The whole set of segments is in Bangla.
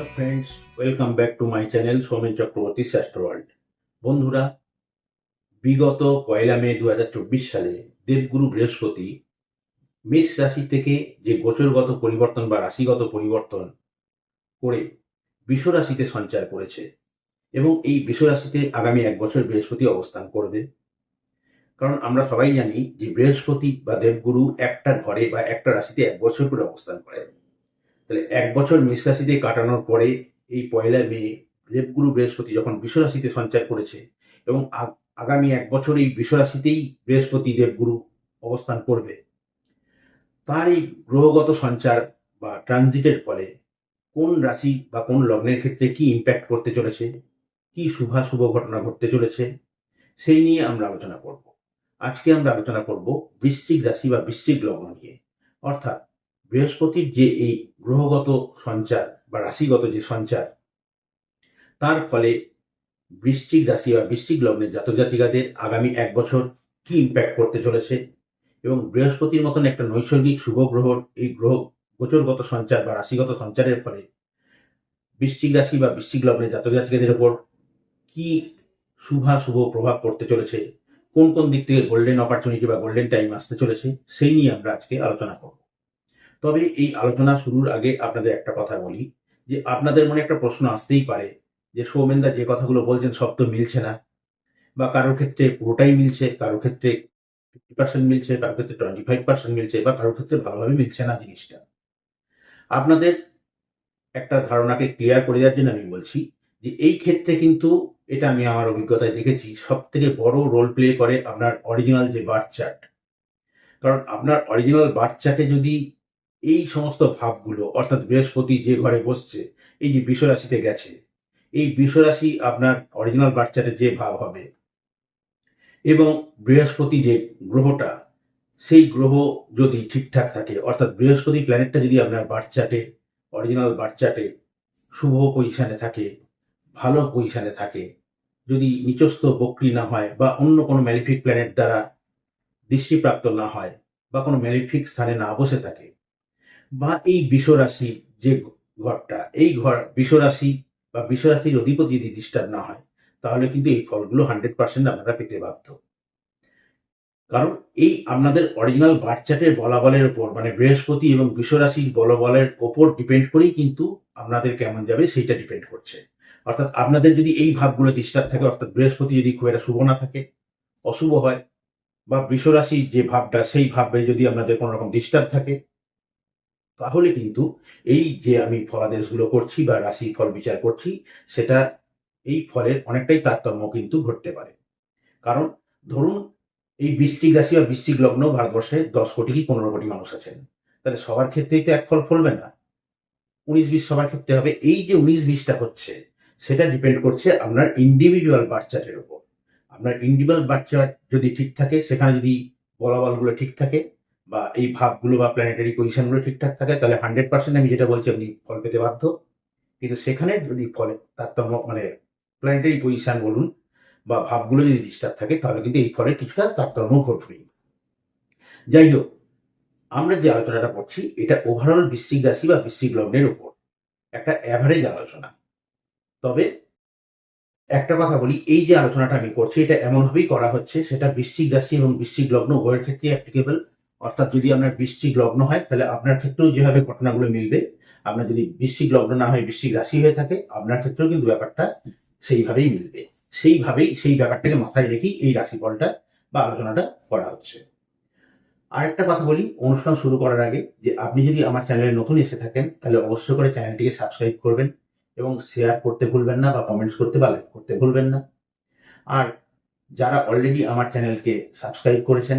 Hello friends, welcome back to my channel Soumen Chakraborty শ্রেষ্ঠ ওয়ার্ল্ড। বন্ধুরা, বিগত পয়লা মে দু হাজার চব্বিশ সালে দেবগুরু বৃহস্পতি মেষ রাশি থেকে যে গোচরগত পরিবর্তন বা রাশিগত পরিবর্তন করে বিশ্বরাশিতে সঞ্চার করেছে এবং এই বিশ্বরাশিতে আগামী এক বছর বৃহস্পতি অবস্থান করবে। কারণ আমরা সবাই জানি যে বৃহস্পতি বা দেবগুরু একটা ঘরে বা একটা রাশিতে এক বছর করে অবস্থান করে। তাহলে এক বছর মেষ রাশিতে কাটানোর পরে এই পয়লা মে দেবগুরু বৃহস্পতি যখন বিশ্ব রাশিতে সঞ্চার করেছে এবং আগামী এক বছর এই বিশ্ব রাশিতেই বৃহস্পতি দেবগুরু অবস্থান করবে, তার এই গ্রহগত সঞ্চার বা ট্রানজিটের ফলে কোন রাশি বা কোন লগ্নের ক্ষেত্রে কি ইম্প্যাক্ট করতে চলেছে, কি শুভাশুভ ঘটনা ঘটতে চলেছে, সেই নিয়ে আমরা আলোচনা করব। আজকে আমরা আলোচনা করব বৃশ্চিক রাশি বা বৃশ্চিক লগ্ন নিয়ে, অর্থাৎ বৃহস্পতির যে এই গ্রহগত সঞ্চার বা রাশিগত যে সঞ্চার, তার ফলে বৃশ্চিক রাশি বা বৃশ্চিক লগ্নের জাতক জাতিকাদের আগামী এক বছর কি ইম্প্যাক্ট করতে চলেছে এবং বৃহস্পতির মতন একটা নৈসর্গিক শুভ গ্রহর এই গ্রহ গোচরগত সঞ্চার বা রাশিগত সঞ্চারের ফলে বৃশ্চিক রাশি বা বৃশ্চিক লগ্নের জাতক জাতিকাদের উপর কি শুভা শুভ প্রভাব পড়তে চলেছে, কোন কোন দিক থেকে গোল্ডেন অপরচুনিটি বা গোল্ডেন টাইম আসতে চলেছে, সেই নিয়ে আমরা আজকে আলোচনা করব। তবে এই আলোচনা শুরুর আগে আপনাদের একটা কথা বলি, যে আপনাদের মনে একটা প্রশ্ন আসতেই পারে, যে সৌমেনদা যে কথাগুলো বলছেন সব তো মিলছে না, বা কারোর ক্ষেত্রে পুরোটাই মিলছে, কারোর ক্ষেত্রে ফিফটি পার্সেন্ট মিলছে, কারোর ক্ষেত্রে টোয়েন্টি ফাইভ পার্সেন্ট মিলছে, বা কারোর ক্ষেত্রে ভালোভাবে মিলছে না জিনিসটা। আপনাদের একটা ধারণাকে ক্লিয়ার করে দেওয়ার জন্য আমি বলছি, যে এই ক্ষেত্রে কিন্তু এটা আমি আমার অভিজ্ঞতায় দেখেছি সব থেকে বড় রোল প্লে করে আপনার অরিজিনাল যে বার্থ চার্ট কারণ আপনার অরিজিনাল বার্থ চার্টে যদি এই সমস্ত ভাবগুলো, অর্থাৎ বৃহস্পতি যে ঘরে বসছে, এই যে বিশ্বরাশিতে গেছে, এই বিশ্বরাশি আপনার অরিজিনাল বাচ্চাটা যে ভাব হবে এবং বৃহস্পতি যে গ্রহটা, সেই গ্রহ যদি ঠিকঠাক থাকে, অর্থাৎ বৃহস্পতি প্ল্যানেটটা যদি আপনার বার্থ চার্টে অরিজিনাল বার্থ চার্টে শুভ পজিশনে থাকে, ভালো পজিশনে থাকে, যদি নিচস্থ বক্রি না হয় বা অন্য কোনো ম্যালিফিক প্ল্যানেট দ্বারা দৃষ্টিপ্রাপ্ত না হয় বা কোনো ম্যালিফিক স্থানে না বসে থাকে বা এই বিশ্বরাশি যে ঘরটা, এই ঘর বিশ্বরাশি বা বিশ্বরাশির অধিপতি যদি ডিস্টার্ব না হয়, তাহলে কিন্তু এই ফলগুলো হান্ড্রেড পার্সেন্ট আপনারা পেতে বাধ্য। কারণ এই আপনাদের অরিজিনাল বার্চার্টের বলাবলের ওপর মানে বৃহস্পতি এবং বিশ্বরাশির বলবলের ওপর ডিপেন্ড করেই কিন্তু আপনাদের কেমন যাবে সেইটা ডিপেন্ড করছে। অর্থাৎ আপনাদের যদি এই ভাবগুলো ডিস্টার্ব থাকে, অর্থাৎ বৃহস্পতি যদি খুব একটা শুভ না থাকে, অশুভ হয়, বা বিশ্বরাশির যে ভাবটা, সেই ভাবে যদি আপনাদের কোনো রকম ডিস্টার্ব থাকে তাহলে কিন্তু এই যে আমি ফলাদেশগুলো করছি বা রাশি ফল বিচার করছি, সেটা এই ফলের অনেকটাই তারতম্য কিন্তু ঘটতে পারে। কারণ ধরুন এই বৃশ্চিক রাশি বা বৃশ্চিক লগ্ন ভারতবর্ষে দশ কোটি কি পনেরো কোটি মানুষ আছেন। তাহলে সবার ক্ষেত্রেই তো এক ফল ফলবে না। উনিশ বিশ সবার ক্ষেত্রে হবে। এই যে উনিশ বিশটা হচ্ছে, সেটা ডিপেন্ড করছে আপনার ইন্ডিভিজুয়াল বার্চার্টের উপর। আপনার ইন্ডিভিজুয়াল বাচ্চা যদি ঠিক থাকে, সেখানে যদি বলাবলগুলো ঠিক থাকে বা এই ভাবগুলো বা প্ল্যানেটারি পজিশনগুলো ঠিকঠাক থাকে, তাহলে হান্ড্রেড পার্সেন্ট আমি যেটা বলছি আপনি ফল পেতে বাধ্য। কিন্তু সেখানে যদি ফলে তারতম্য মানে প্ল্যানেটারি পজিশন বলুন বা ভাবগুলো যদি ডিস্টার্ব থাকে, তাহলে কিন্তু এই ফলের কিছুটা তারতম্য ঘটবেই। যাই হোক, আমরা যে আলোচনাটা করছি, এটা ওভারঅল বৃশ্চিক রাশি বা বৃশ্চিক লগ্নের উপর। একটা অ্যাভারেজ আলোচনা। তবে একটা কথা বলি, এই যে আলোচনাটা আমি করছি, এটা এমনভাবেই করা হচ্ছে, সেটা বৃশ্চিক রাশি এবং বৃশ্চিক লগ্ন উভয়ের ক্ষেত্রে অ্যাপ্লিকেবল অর্থাৎ যদি আপনার বৃশ্চিক লগ্ন হয়, তাহলে আপনার ক্ষেত্রেও যেভাবে ঘটনাগুলো মিলবে, আপনার যদি বৃশ্চিক লগ্ন না হয়, বৃশ্চিক রাশি হয়ে থাকে, আপনার ক্ষেত্রেও কিন্তু ব্যাপারটা সেইভাবেই মিলবে। সেইভাবেই, সেই ব্যাপারটাকে মাথায় রেখেই এই রাশিফলটা বা আলোচনাটা করা হচ্ছে। আরেকটা কথা বলি, অনুষ্ঠান শুরু করার আগে, যে আপনি যদি আমার চ্যানেলে নতুন এসে থাকেন, তাহলে অবশ্যই করে চ্যানেলটিকে সাবস্ক্রাইব করবেন এবং শেয়ার করতে ভুলবেন না বা কমেন্টস করতে বা লাইক করতে ভুলবেন না। আর যারা অলরেডি আমার চ্যানেলকে সাবস্ক্রাইব করেছেন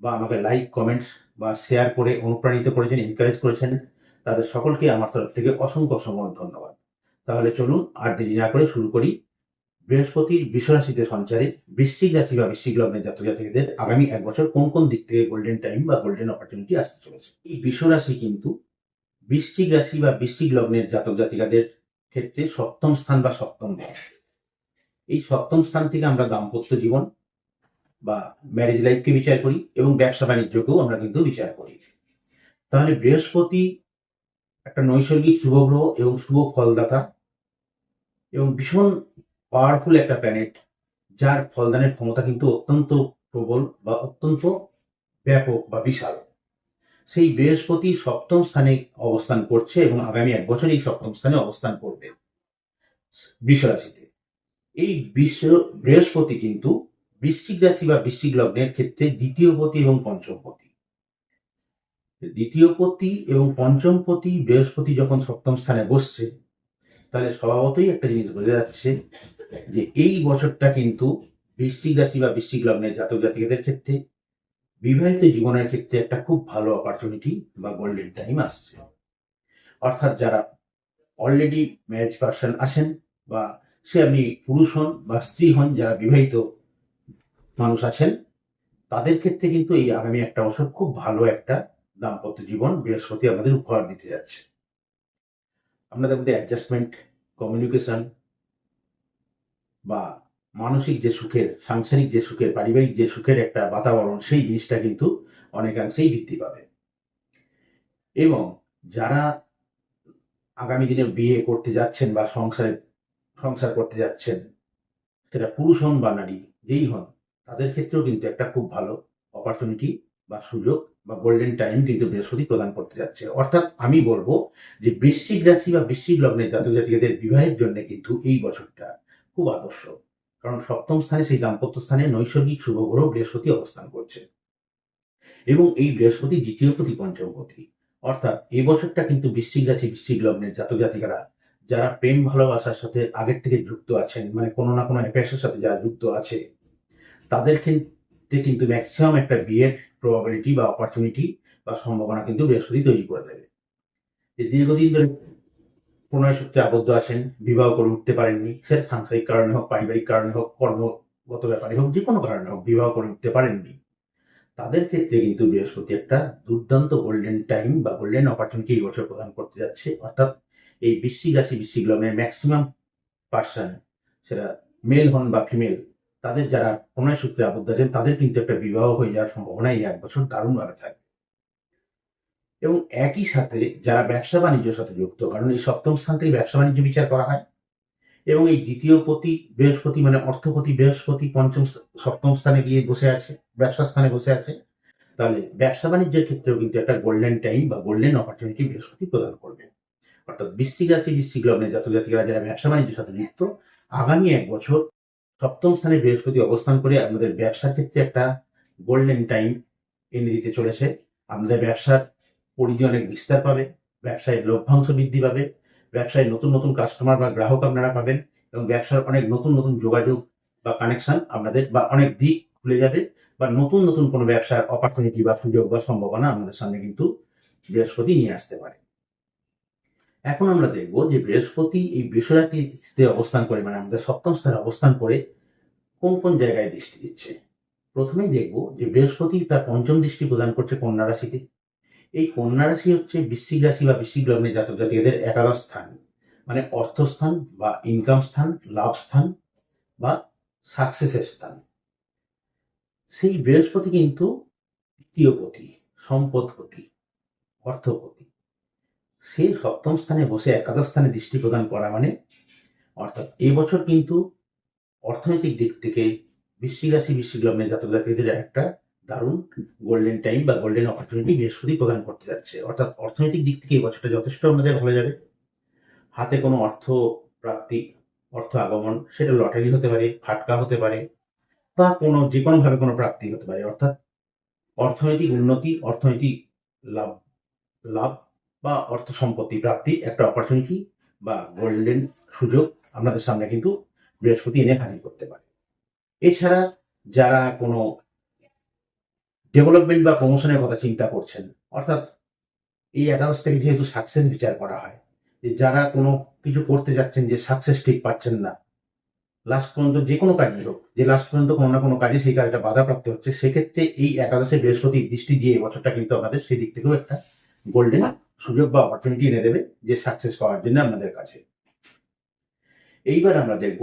বা আমাকে লাইক কমেন্টস বা শেয়ার করে অনুপ্রাণিত করেছেন এনকারেজ করেছেন, তাদের সকলকে আমার তরফ থেকে অসংখ্য অসংখ্য ধন্যবাদ। তাহলে চলুন আর দেরি না করে শুরু করি। বৃহস্পতির বিশ্বরাশিতে সঞ্চারে বৃশ্চিক রাশি বা বৃশ্চিক লগ্নের জাতক জাতিকাদের আগামী এক বছর কোন কোন দিক থেকে গোল্ডেন টাইম বা গোল্ডেন অপরচুনিটি আসতে চলেছে? এই বিশ্বরাশি কিন্তু বৃশ্চিক রাশি বা বৃশ্চিক লগ্নের জাতক জাতিকাদের ক্ষেত্রে সপ্তম স্থান বা সপ্তম ঘর এই সপ্তম স্থান থেকে আমরা দাম্পত্য জীবন বা ম্যারেজ লাইফকে বিচার করি এবং ব্যবসা বাণিজ্যকেও আমরা কিন্তু বিচার করি। তাহলে বৃহস্পতি একটা নৈসর্গিক শুভগ্রহ এবং শুভ ফলদাতা এবং ভীষণ পাওয়ারফুল একটা প্ল্যানেট যার ফলদানের ক্ষমতা কিন্তু অত্যন্ত প্রবল বা অত্যন্ত ব্যাপক বা বিশাল। সেই বৃহস্পতি সপ্তম স্থানে অবস্থান করছে এবং আগামী এক বছর এই সপ্তম স্থানে অবস্থান করবে। বৃষরাশিতে। এই বিশ্ব, বৃহস্পতি কিন্তু বৃশ্চিক রাশি বা বৃশ্চিক লগ্নের ক্ষেত্রে দ্বিতীয় পতি এবং পঞ্চম পতি। দ্বিতীয় পতি এবং পঞ্চম পতি বৃহস্পতি যখন সপ্তম স্থানে বসছে, তাহলে স্বভাবতই একটা জিনিস বোঝা যাচ্ছে যে এই বছরটা কিন্তু বৃশ্চিক রাশি বা বৃশ্চিক লগ্নের জাতক জাতিকাদের ক্ষেত্রে, বিবাহিত জীবনের ক্ষেত্রে একটা খুব ভালো অপরচুনিটি বা গোল্ডেন টাইম আসছে। অর্থাৎ যারা অলরেডি ম্যারেজ পার্সন আসেন বা সে আপনি পুরুষ হন বা স্ত্রী হন যারা বিবাহিত মানুষ আছেন, তাদের ক্ষেত্রে কিন্তু এই আগামী একটা বছর খুব ভালো একটা দাম্পত্য জীবন বৃহস্পতি আমাদের উপহার দিতে যাচ্ছে। আপনাদের মধ্যে অ্যাডজাস্টমেন্ট কমিউনিকেশন বা মানসিক যে সুখের, সাংসারিক যে সুখের, পারিবারিক যে সুখের একটা বাতাবরণ, সেই জিনিসটা কিন্তু অনেকাংশেই বৃদ্ধি পাবে। এবং যারা আগামী দিনে বিয়ে করতে যাচ্ছেন বা সংসারে, সংসার করতে যাচ্ছেন, সেটা পুরুষ হন বা নারী, যেই হন তাদের ক্ষেত্রেও কিন্তু একটা খুব ভালো অপরচুনিটি বা সুযোগ বা গোল্ডেন টাইম কিন্তু বৃহস্পতি প্রদান করতে যাচ্ছে। অর্থাৎ আমি বলব যে বৃশ্চিক রাশি বা বৃশ্চিক লগ্নের জাতক জাতিকাদের বিবাহের জন্য কিন্তু এই বছরটা খুব আদর্শ। কারণ সপ্তম স্থানে সেই দাম্পত্য স্থানে নৈসর্গিক শুভ গ্রহ বৃহস্পতি অবস্থান করছে। এবং এই বৃহস্পতি দ্বিতীয় প্রতি পঞ্চম প্রতি। অর্থাৎ এই বছরটা কিন্তু বৃশ্চিক রাশি, বৃশ্চিক লগ্নের জাতক জাতিকারা যারা প্রেম ভালোবাসার সাথে আগের থেকে যুক্ত আছেন মানে কোনো না কোনো অ্যাফেয়ার্সের সাথে যারা যুক্ত আছে তাদের ক্ষেত্রে কিন্তু ম্যাক্সিমাম একটা বিয়ের প্রবাবিলিটি বা অপরচুনিটি বা সম্ভাবনা কিন্তু বৃহস্পতি তৈরি করে দেবে। যে দীর্ঘদিন ধরে প্রণয় সূত্রে আবদ্ধ আছেন, বিবাহ করে উঠতে পারেননি, সে সাংসারিক কারণে হোক, পারিবারিক কারণে হোক, কর্মগত ব্যাপারে হোক, যে কোনো কারণে হোক, বিবাহ করে উঠতে পারেননি, তাদের ক্ষেত্রে কিন্তু বৃহস্পতি একটা দুর্দান্ত গোল্ডেন টাইম বা গোল্ডেন অপরচুনিটি এই বছর প্রদান করতে যাচ্ছে। অর্থাৎ এই বৃশ্চিক রাশি, বৃশ্চিক লগ্নের ম্যাক্সিমাম পার্সন সেটা মেল হন বা ফিমেল তাদের যারা প্রণয় সূত্রে আবদ্ধ আছেন, তাদের কিন্তু একটা বিবাহ হয়ে যাওয়ার সম্ভাবনা এই এক বছর দারুণভাবে থাকবে। এবং একই সাথে যারা ব্যবসা বাণিজ্যের সাথে যুক্ত, কারণ এই সপ্তম স্থান থেকে ব্যবসা বাণিজ্য বিচার করা হয়, এবং এই দ্বিতীয় পতি, বৃহস্পতি মানে অর্থপতি বৃহস্পতি পঞ্চম সপ্তম স্থানে গিয়ে বসে আছে, ব্যবসা স্থানে বসে আছে, তাহলে ব্যবসা বাণিজ্যের ক্ষেত্রেও কিন্তু একটা গোল্ডেন টাইম বা গোল্ডেন অপরচুনিটি বৃহস্পতি প্রদান করবে। অর্থাৎ বৃশ্চিক রাশি, বৃশ্চিক লগ্নের জাতক জাতিকারা যারা ব্যবসা বাণিজ্যের সাথে যুক্ত, আগামী এক বছর সপ্তম স্থানে বৃহস্পতি অবস্থান করে আপনাদের ব্যবসার ক্ষেত্রে একটা গোল্ডেন টাইম এনে দিতে চলেছে। আপনাদের ব্যবসার পরিধি অনেক বিস্তার পাবে, ব্যবসায় লভ্যাংশ বৃদ্ধি পাবে, ব্যবসায় নতুন নতুন কাস্টমার বা গ্রাহক আপনারা পাবেন এবং ব্যবসার অনেক নতুন নতুন যোগাযোগ বা কানেকশন আপনাদের বা অনেক দিক খুলে যাবে বা নতুন নতুন কোনো ব্যবসার অপরচুনিটি বা সুযোগ বা সম্ভাবনা আমাদের সামনে কিন্তু বৃহস্পতি নিয়ে আসতে পারে। এখন আমরা দেখব যে বৃহস্পতি এই বৃষরাশিতে অবস্থান করে মানে আমাদের সপ্তম স্থানে অবস্থান করে কোন কোন জায়গায় দৃষ্টি দিচ্ছে? প্রথমেই দেখব যে বৃহস্পতি তার পঞ্চম দৃষ্টি প্রদান করছে কন্যা রাশিতে। এই কন্যা রাশি হচ্ছে বৃশ্চিক রাশি বা বৃশ্চিক লগ্নের জাতক জাতিকাদের একাদশ স্থান মানে অর্থস্থান বা ইনকাম স্থান, লাভ স্থান বা সাকসেসের স্থান। সেই বৃহস্পতি কিন্তু তৃতীয়পতি সম্পদপতি অর্থপতি। সে সপ্তম স্থানে বসে একাদশ স্থানে দৃষ্টি প্রদান করা মানে অর্থাৎ এবছর কিন্তু অর্থনৈতিক দিক থেকে বৃশ্চিক রাশি, বৃশ্চিক লগ্নের জাতক জাতিকাদের একটা দারুণ গোল্ডেন টাইম বা গোল্ডেন অপরচুনিটি বৃহস্পতি প্রদান করতে যাচ্ছে। অর্থাৎ অর্থনৈতিক দিক থেকে এই বছরটা যথেষ্ট আমাদের ভালো যাবে। হাতে কোনো অর্থ প্রাপ্তি, অর্থ আগমন সেটা লটারি হতে পারে, ফাটকা হতে পারে বা কোনো যে কোনোভাবে কোনো প্রাপ্তি হতে পারে। অর্থাৎ অর্থনৈতিক উন্নতি, অর্থনৈতিক লাভ লাভ বা অর্থ সম্পত্তি প্রাপ্তি একটা অপরচুনিটি বা গোল্ডেন সুযোগ আপনাদের সামনে কিন্তু বৃহস্পতি এনে হাজির করতে পারে। এছাড়া যারা কোনো ডেভেলপমেন্ট বা প্রমোশনের কথা চিন্তা করছেন, অর্থাৎ এই একাদশ থেকে যেহেতু সাকসেস বিচার করা হয়, যে যারা কোনো কিছু করতে যাচ্ছেন যে সাকসেস ঠিক পাচ্ছেন না লাস্ট পর্যন্ত যে কোনো কাজই হোক, যে লাস্ট পর্যন্ত কোনো না কোনো কাজে সেই কাজটা বাধাপ্রাপ্ত হচ্ছে, সেক্ষেত্রে এই একাদশে বৃহস্পতি দৃষ্টি দিয়ে এবছরটা কিন্তু আপনাদের সেই দিক থেকেও একটা গোল্ডেন সুযোগ বা অপরচুনিটি এনে দেবে যে সাকসেস পাওয়ার জন্য আপনাদের কাছে। এইবার আমরা দেখব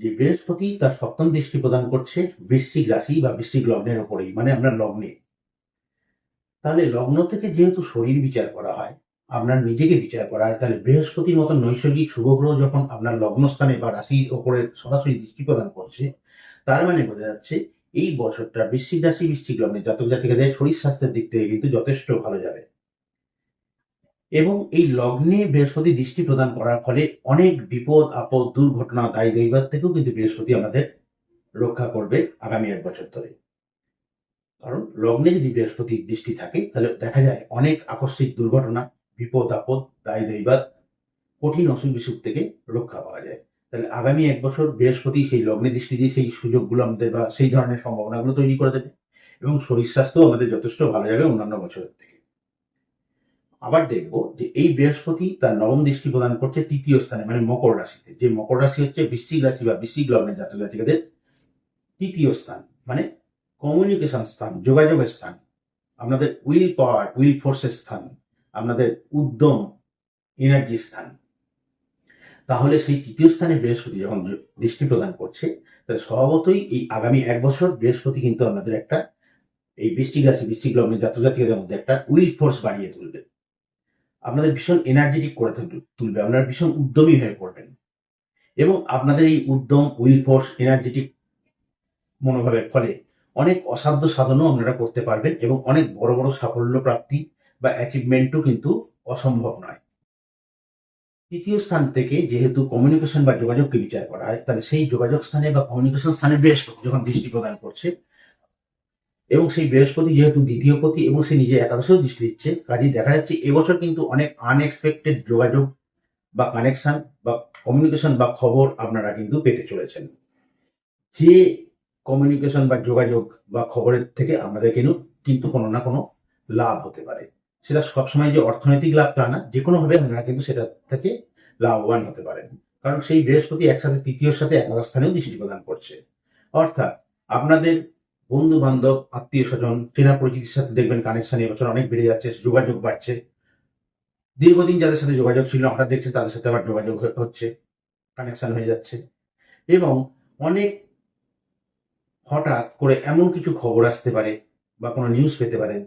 যে বৃহস্পতি তার সপ্তম দৃষ্টি প্রদান করছে বৃশ্চিক রাশি বা বৃশ্চিক লগ্নের ওপরেই মানে আপনার লগ্নে। তাহলে লগ্ন থেকে যেহেতু শরীর বিচার করা হয়, আপনার নিজেকে বিচার করা হয়, তাহলে বৃহস্পতির মতো নৈসর্গিক শুভগ্রহ যখন আপনার লগ্নস্থানে বা রাশির ওপরে সরাসরি দৃষ্টি প্রদান করছে, তার মানে বোঝা যাচ্ছে এই বছরটা বৃশ্চিক রাশি, বৃশ্চিক লগ্নে জাতক জাতিকাদের শরীর স্বাস্থ্যের দিক থেকে কিন্তু যথেষ্ট ভালো যাবে। এবং এই লগ্নে বৃহস্পতি দৃষ্টি প্রদান করার ফলে অনেক বিপদ, আপদ, দুর্ঘটনা, দায়ী দৈবাদ থেকেও কিন্তু বৃহস্পতি আমাদের রক্ষা করবে আগামী এক বছর ধরে। কারণ লগ্নে যদি বৃহস্পতির দৃষ্টি থাকে, তাহলে দেখা যায় অনেক আকস্মিক দুর্ঘটনা, বিপদ, আপদ, দায় দৈবাদ কঠিন অসুখ বিসুখ থেকে রক্ষা পাওয়া যায়। তাহলে আগামী এক বছর বৃহস্পতি সেই লগ্নে দৃষ্টি দিয়ে সেই সুযোগগুলো আমাদের বা সেই ধরনের সম্ভাবনাগুলো তৈরি করে দেবে এবং শরীর স্বাস্থ্য আমাদের যথেষ্ট ভালো যাবে অন্যান্য বছরের থেকে। আবার দেখব যে এই বৃহস্পতি তার নবম দৃষ্টি প্রদান করছে তৃতীয় স্থানে মানে মকর রাশিতে। যে মকর রাশি হচ্ছে বৃশ্চিক রাশি বা বৃশ্চিক লগ্নের জাতক জাতিকাদের তৃতীয় স্থান মানে কমিউনিকেশন স্থান, যোগাযোগের স্থান। আপনাদের উইল পাওয়ার উইল ফোর্সের স্থান, আপনাদের উদ্যম এনার্জি স্থান। তাহলে সেই তৃতীয় স্থানে বৃহস্পতি যখন দৃষ্টি প্রদান করছে, তাহলে স্বভাবতই এই আগামী এক বছর বৃহস্পতি কিন্তু আপনাদের একটা, এই বৃষ্টিক রাশি বৃষ্টিক জাতক জাতিকাদের মধ্যে একটা উইল ফোর্স বাড়িয়ে তুলবে। আপনাদের ভীষণ এনার্জেটিক করে তুল- তুলবে, আপনারা ভীষণ উদ্যমী হয়ে পড়বেন। এবং আপনাদের এই উদ্যম, উইল ফোর্স এনার্জেটিক মনোভাবের ফলে অনেক অসাধ্য সাধনও আপনারা করতে পারবেন এবং অনেক বড় বড় সাফল্য প্রাপ্তি বা অ্যাচিভমেন্টও কিন্তু অসম্ভব নয়। তৃতীয় স্থান থেকে যেহেতু কমিউনিকেশন বা যোগাযোগকে বিচার করা হয়, তাহলে সেই যোগাযোগ স্থানে বা কমিউনিকেশন স্থানে বৃহস্পতি যখন দৃষ্টি প্রদান করছে এবং সেই বৃহস্পতি যেহেতু দ্বিতীয় পতি এবং সে নিজে একাদশেও দৃষ্টি দিচ্ছে কাজে দেখা যাচ্ছে এবছর কিন্তু অনেক আনএক্সপেক্টেড যোগাযোগ বা কানেকশন বা কমিউনিকেশন বা খবর আপনারা কিন্তু পেতে চলেছেন। যে কমিউনিকেশন বা যোগাযোগ বা খবরের থেকে আমাদের কিন্তু কিন্তু কোনো না কোনো লাভ হতে পারে। সেটা সবসময় যে অর্থনৈতিক লাভ তা না যে কোনোভাবে আপনারা কিন্তু সেটা থেকে লাভবান হতে পারেন। কারণ সেই বৃহস্পতি একসাথে, তৃতীয়র সাথে একাদশ স্থানেও দৃষ্টি প্রদান করছে। অর্থাৎ আপনাদের বন্ধু বান্ধব আত্মীয় স্বজন চেনা পরিচিতির সাথে দেখবেন কানেকশন এবছর অনেক বেড়ে যাচ্ছে, যোগাযোগ বাড়ছে। দীর্ঘদিন যাদের সাথে যোগাযোগ ছিল হঠাৎ দেখছেন তাদের সাথে আবার যোগাযোগ হচ্ছে কানেকশন হয়ে যাচ্ছে। এবং অনেক হঠাৎ করে এমন কিছু খবর আসতে পারে বা কোনো নিউজ পেতে পারেন,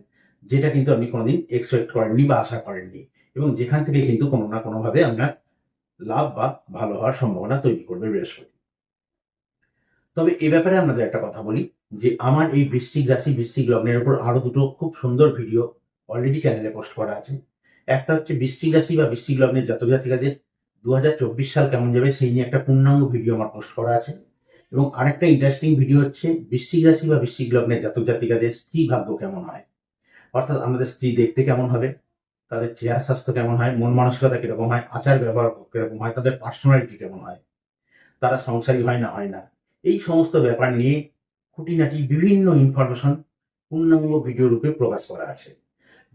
যেটা কিন্তু আপনি কোনোদিন এক্সপেক্ট করেননি বা আশা করেননি। এবং যেখান থেকে কিন্তু কোনো না কোনোভাবে আপনার লাভ বা ভালো হওয়ার সম্ভাবনা তৈরি করবে বৃহস্পতি। তবে এ ব্যাপারে আপনাদের একটা কথা বলি, যে আমার এই বৃশ্চিক রাশি, বৃশ্চিক লগ্নের উপর আরও দুটো খুব সুন্দর ভিডিও অলরেডি চ্যানেলে পোস্ট করা আছে। একটা হচ্ছে বৃশ্চিক রাশি বা বৃশ্চিক লগ্নের জাতক জাতিকাদের দু হাজার চব্বিশ সাল কেমন যাবে সেই নিয়ে একটা পূর্ণাঙ্গ ভিডিও আমার পোস্ট করা আছে। এবং আরেকটা ইন্টারেস্টিং ভিডিও হচ্ছে বৃশ্চিক রাশি বা বৃশ্চিক লগ্নের জাতক জাতিকাদের স্ত্রী ভাগ্য কেমন হয়? অর্থাৎ আমাদের স্ত্রী দেখতে কেমন হবে? তাদের চেহারা স্বাস্থ্য কেমন হয়? মন মানসিকতা কীরকম হয়? আচার ব্যবহার কীরকম হয়? তাদের পার্সোনালিটি কেমন হয়? তারা সংসারী হয় না হয় না? এই সমস্ত ব্যাপার নিয়ে খুঁটিনাটি বিভিন্ন ইনফরমেশন পূর্ণাঙ্গ ভিডিও রূপে প্রকাশ করা আছে।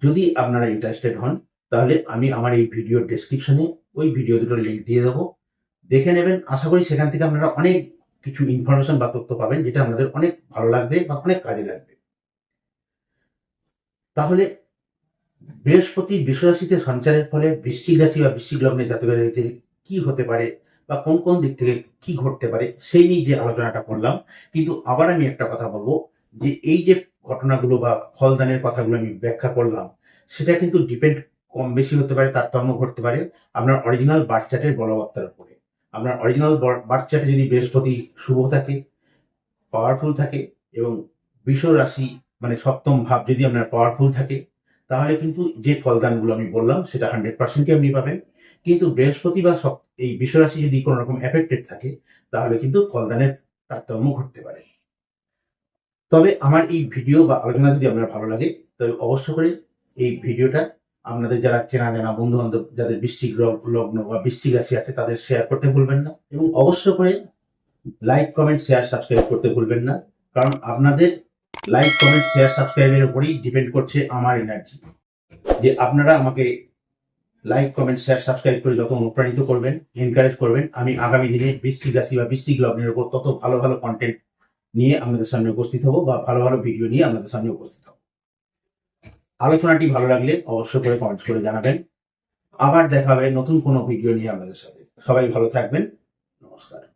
যদি আপনারা ইন্টারেস্টেড হন, তাহলে আমি আমার এই ভিডিওর ডেসক্রিপশনে ওই ভিডিও দুটোর লিঙ্ক দিয়ে দেবো। দেখে নেবেন, আশা করি সেখান থেকে আপনারা অনেক কিছু ইনফরমেশন বা তথ্য পাবেন, যেটা আমাদের অনেক ভালো লাগবে বা অনেক কাজে লাগবে। তাহলে বৃহস্পতির বিশ্বরাশিতে সঞ্চারের ফলে বৃশ্চিক রাশি বা বৃশ্চিক লগ্নে জাতক জাতিকাদের কি হতে পারে বা কোন কোন দিক থেকে কি ঘটতে পারে, সেই নিয়ে যে আলোচনাটা করলাম। কিন্তু আবার আমি একটা কথা বলব যে এই যে ঘটনাগুলো বা ফলদানের কথাগুলো আমি ব্যাখ্যা করলাম, সেটা কিন্তু ডিপেন্ড কম বেশি হতে পারে, তারতম্য ঘটতে পারে আপনার অরিজিনাল বার্থ চার্টের বলবত্তার উপরে। আপনার অরিজিনাল বার্থ চার্টে যদি বৃহস্পতি শুভ থাকে পাওয়ারফুল থাকে এবং বিষ রাশি মানে সপ্তম ভাব যদি আপনার পাওয়ারফুল থাকে তাহলে কিন্তু যে ফলদানগুলো আমি বললাম, সেটা হান্ড্রেড পার্সেন্টই আপনি পাবেন। কিন্তু বৃহস্পতি বা এই বিশ্বরাশি যদি কোনো রকম এফেক্টেড থাকে, তাহলে কিন্তু ফলদানের তারতম্য ঘটতে পারে। তবে আমার এই ভিডিও বা আলোচনা যদি আপনার ভালো লাগে তবে অবশ্য করে এই ভিডিওটা আপনাদের যারা চেনা জানা বন্ধু বান্ধব যাদের বৃষ্টিক লগ্ন বা বৃষ্টিক রাশি আছে, তাদের শেয়ার করতে ভুলবেন না। এবং অবশ্য করে লাইক কমেন্ট শেয়ার সাবস্ক্রাইব করতে ভুলবেন না। কারণ আপনাদের লাইক কমেন্ট শেয়ার সাবস্ক্রাইবের উপরেই ডিপেন্ড করছে আমার এনার্জি যে আপনারা আমাকে লাইক কমেন্ট শেয়ার সাবস্ক্রাইব করে যত অনুপ্রাণিত করবেন এনকারেজ করবেন, আমি আগামী দিনে বৃষ্টিক রাশি বা বৃষ্টিক লগ্নের উপর তত ভালো ভালো কন্টেন্ট নিয়ে আপনাদের সামনে উপস্থিত হব বা ভালো ভালো ভিডিও নিয়ে আপনাদের সামনে উপস্থিত হব। আলোচনাটি ভালো লাগলে অবশ্যই করে কমেন্টস করে জানাবেন। আবার দেখা হবে নতুন কোনো ভিডিও নিয়ে আপনাদের সাথে। সবাই ভালো থাকবেন। নমস্কার।